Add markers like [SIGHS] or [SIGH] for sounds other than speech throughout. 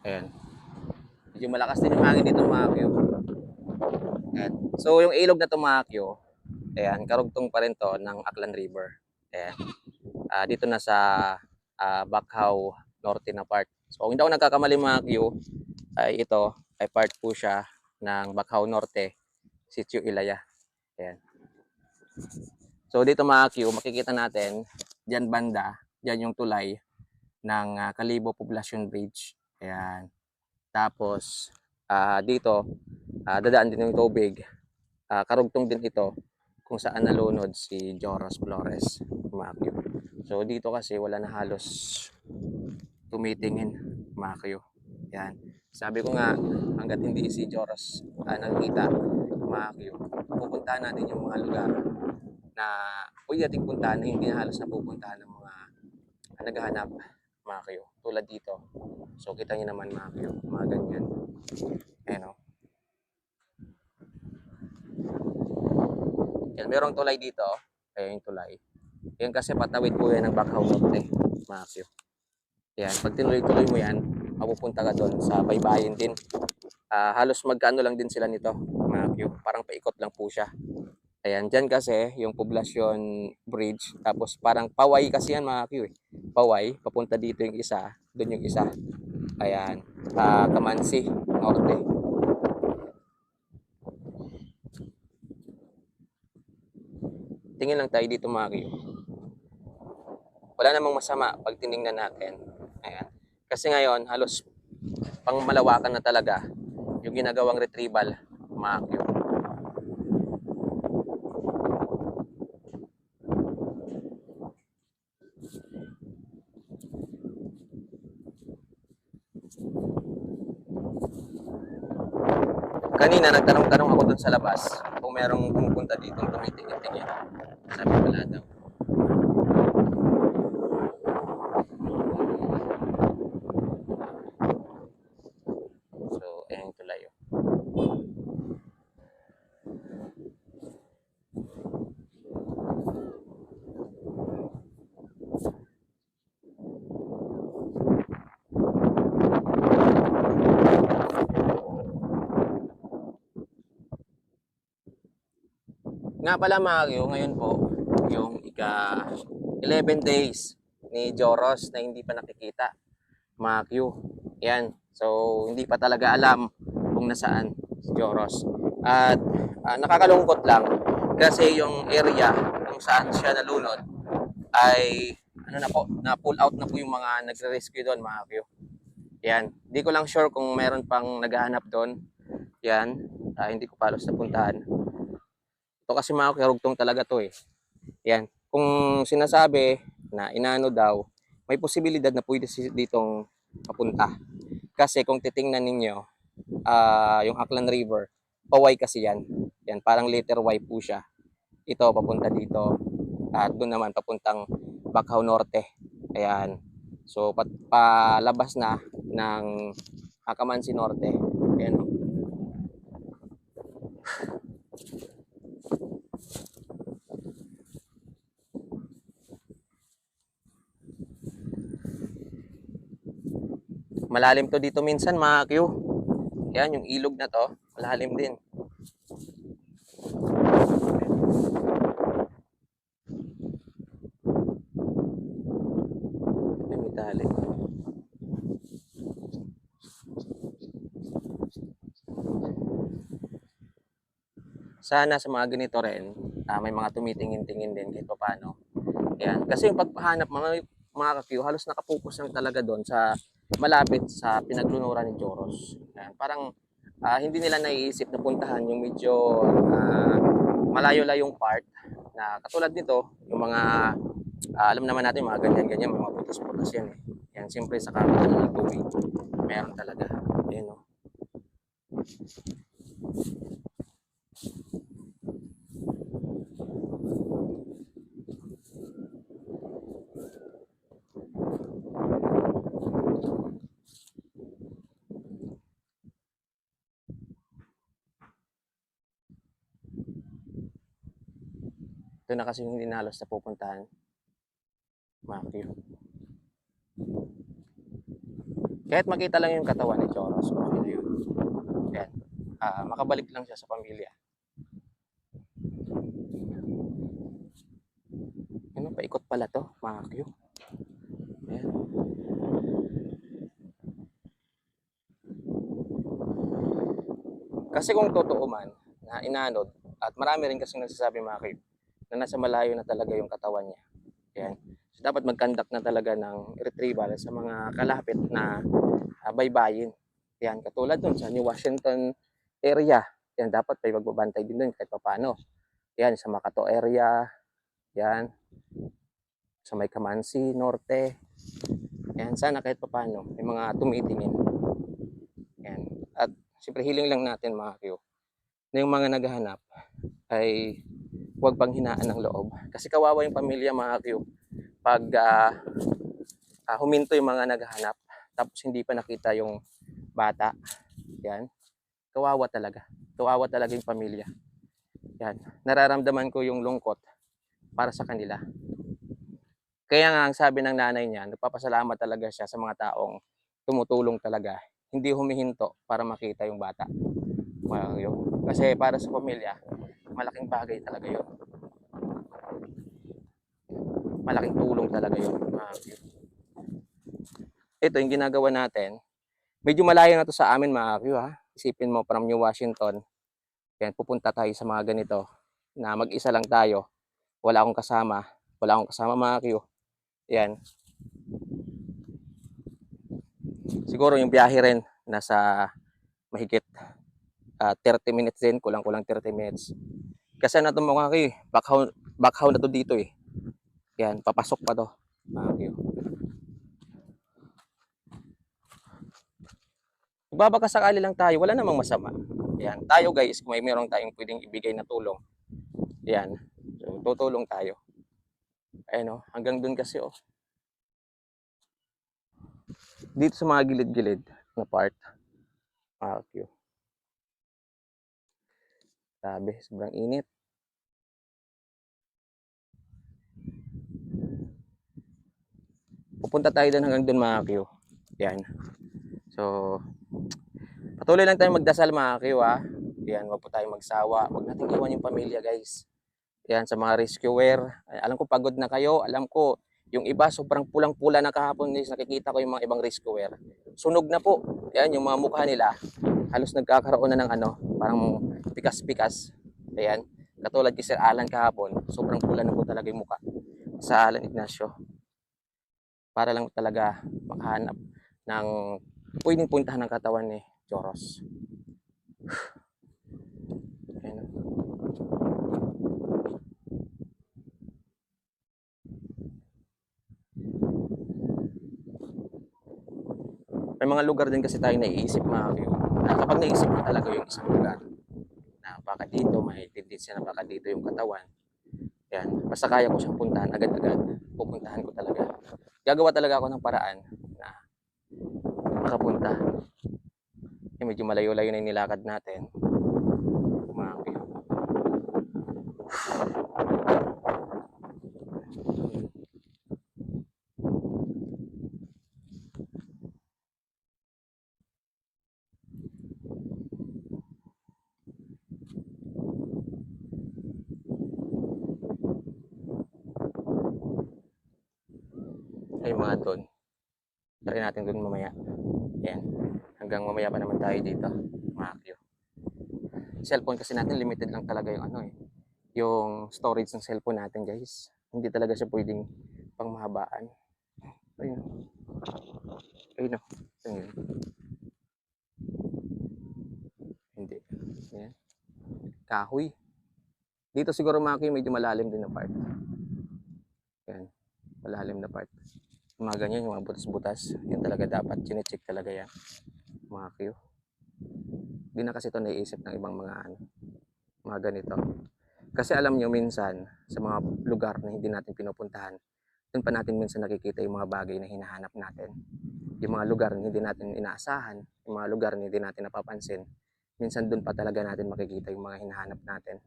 Ayan. Medyo malakas din yung hangin dito mga kyo. Ayan. So yung ilog na to mga kyo, ayan, karugtong pa rin to ng Aklan River. Ayan. Ah, dito na sa ah, Bakhaw Norte na part. So kung hindi ako nagkakamali mga kyo, ay ito ay part po siya ng Bakhaw Norte, Sitio Ilaya. Ayan. So dito mga Q, makikita natin, dyan banda, dyan yung tulay ng ah, Kalibo Poblacion Bridge. Ayan. Tapos, ah, dito, ah, dadaan din yung tubig. Ah, karugtong din ito kung saan nalunod si Joros Flores, Q. So dito kasi wala na halos tumitingin, Q. Ayan. Sabi ko nga, hanggat hindi si Joros ah, nakikita, Q, pupuntahan natin yung mga lugar na pwede nating puntahan na hindi na halos napupuntahan ng mga ah, naghahanap mga kayo. Tulad dito. So kita niyo naman mga kayo, mga ganyan. Ayan o. Yan, merong tulay dito. Ayan yung tulay. Yan kasi patawid po yan ng Bakhaw Norte, mga kayo. Yan, pag tinuloy-tuloy mo yan, mapupunta ka doon sa baybayin din. Ah, halos magkano lang din sila nito, mga kayo. Parang paikot lang po siya. Ayan, dyan kasi yung poblasyon bridge. Tapos parang paway kasi yan mga eh. Paway, papunta dito yung isa, doon yung isa. Ayan, ah Kamansi, Norte. Tingin lang tayo dito Q. Wala namang masama pag tiningnan natin. Ayan. Kasi ngayon, halos pang malawakan na talaga yung ginagawang retrieval mga Q. Kanina nagtanong-tanong ako dun sa labas kung merong pumupunta dito tumitingin-tingin. Sabi wala daw. So, ayan yung tulay. oh. Nga pala Mario, ngayon po, yung ika 11 days ni Joros na hindi pa nakikita. Makyo. Yan. So, hindi pa talaga alam kung nasaan si Joros. At ah, nakakalungkot lang kasi yung area kung saan siya nalunod ay ano na po, na pull out na po yung mga nagre-rescue doon, Makyo. Yan. Hindi ko lang sure kung meron pang naghahanap doon. Yan. Ah, hindi ko palos napuntahan. Ito kasi mga karugtong talaga to eh. Yan. Kung sinasabi na inano daw, may posibilidad na pwede ditong papunta. Kasi kung titingnan ninyo, ah yung Aklan River, paway kasi yan. Yan, parang letter Y po siya. Ito, papunta dito. At doon naman, papuntang Bakhaw Norte. Ayan. So, pat, palabas na ng Akamansi Norte. Ayan. Malalim to dito minsan mga Q. Yan, yung ilog na to, malalim din. Sana sa mga ganito rin, ah, may mga tumitingin-tingin din kahit paano. Yan. Kasi yung pagpahanap mga mga ka halos nakapokus lang talaga doon sa malapit sa pinaglunuran ni Joros. Yan. Parang ah, hindi nila naiisip na puntahan yung medyo ah, malayo-layong part na katulad nito, yung mga ah, alam naman natin mga ganyan-ganyan, mga putas-putas yan eh. Yan, siyempre sa kakano ng tubig, meron talaga. Yan o. Ito na kasi yung hindi na pupuntahan. Q. Kahit makita lang yung katawan ni Choros, okay na yun. Yan. Ah, makabalik lang siya sa pamilya. Ano, paikot pala to, mga Q. Ayan. Kasi kung totoo man, na inanod, at marami rin kasi nagsasabi mga Q, na nasa malayo na talaga yung katawan niya. Yan. So, dapat mag-conduct na talaga ng retrieval sa mga kalapit na uh, baybayin. Yan, katulad dun sa New Washington area. Yan, dapat may magbabantay din dun kahit paano. Yan, sa Makato area. Yan. Sa may Kamansi, Norte. Yan, sana kahit paano may mga tumitingin. Yan. At siyempre hiling lang natin mga Q na yung mga naghahanap ay huwag pang hinaan ng loob. Kasi kawawa yung pamilya mga Q pag ah, ah, huminto yung mga naghahanap tapos hindi pa nakita yung bata. Yan. Kawawa talaga. Kawawa talaga yung pamilya. Yan. Nararamdaman ko yung lungkot para sa kanila. Kaya nga ang sabi ng nanay niya, nagpapasalamat talaga siya sa mga taong tumutulong talaga. Hindi humihinto para makita yung bata. Yun. Kasi para sa pamilya, malaking bagay talaga yun. Malaking tulong talaga yun. Q. Ito yung ginagawa natin. Medyo malayo na to sa amin mga Q ha. Isipin mo from New Washington. Yan, pupunta tayo sa mga ganito na mag-isa lang tayo. Wala akong kasama. Wala akong kasama mga Q. Yan. Siguro yung biyahe rin nasa mahigit ah, 30 minutes din, kulang-kulang 30 minutes. Kasi ano to mga kayo, backhound, backhound na to dito eh. Yan, papasok pa to. Mga kayo. Magbabaka sakali lang tayo, wala namang masama. Yan, tayo guys, kung may meron tayong pwedeng ibigay na tulong. Yan, so, tutulong tayo. Ayan oh, hanggang dun kasi oh. Dito sa mga gilid-gilid na part. Mga kayo. Grabe, sobrang init. Pupunta tayo doon hanggang doon mga Q. Yan. So, patuloy lang tayo magdasal mga Q ha. Yan, wag po tayo magsawa. Wag natin iwan yung pamilya guys. Yan, sa mga rescuer. Alam ko pagod na kayo. Alam ko, yung iba sobrang pulang-pula na kahapon guys. Nakikita ko yung mga ibang rescuer. Sunog na po. Yan, yung mga mukha nila. Halos nagkakaroon na ng ano, parang pikas-pikas. Ayan. Katulad kay Sir Alan kahapon, sobrang pula na po talaga yung mukha sa Alan Ignacio. Para lang talaga makahanap ng pwedeng puntahan ng katawan ni Joros. [SIGHS] Ayan. May mga lugar din kasi tayo naiisip mga kayo. Na kapag naisip mo talaga yung isang lugar, na baka dito, may tendency na baka dito yung katawan. Yan. Basta kaya ko siyang puntahan agad-agad. Pupuntahan ko talaga. Gagawa talaga ako ng paraan na makapunta. Eh, medyo malayo-layo na yung nilakad natin. Mga Ay, mga doon. Try natin doon mamaya. Yan. Hanggang mamaya pa naman tayo dito. Mga Q. Cellphone kasi natin limited lang talaga yung ano eh. Yung storage ng cellphone natin guys. Hindi talaga siya pwedeng pangmahabaan. Ayun. Ayun o. Ayun. Hindi. Yan. Kahoy. Dito siguro mga Q, medyo malalim din na part. Yan. Malalim na part yung mga ganyan, yung mga butas-butas, yun talaga dapat, chinecheck talaga yan, mga Q. Hindi na kasi ito naiisip ng ibang mga ano, mga ganito. Kasi alam nyo minsan, sa mga lugar na hindi natin pinupuntahan, doon pa natin minsan nakikita yung mga bagay na hinahanap natin. Yung mga lugar na hindi natin inaasahan, yung mga lugar na hindi natin napapansin, minsan doon pa talaga natin makikita yung mga hinahanap natin.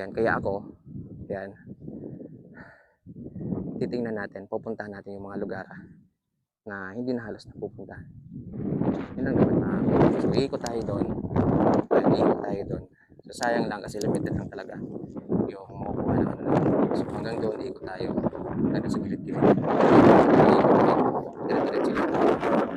Yan, kaya ako, yan, titingnan natin, pupuntahan natin yung mga lugar na hindi na halos napupuntahan. Yun lang naman na So, iikot tayo doon. Iikot tayo doon. So, sayang lang kasi limited lang talaga yung makukuha ng ano. So, hanggang doon, iikot tayo. Hanggang sa gilid-gilid. Iikot tayo. Diretso-diretso.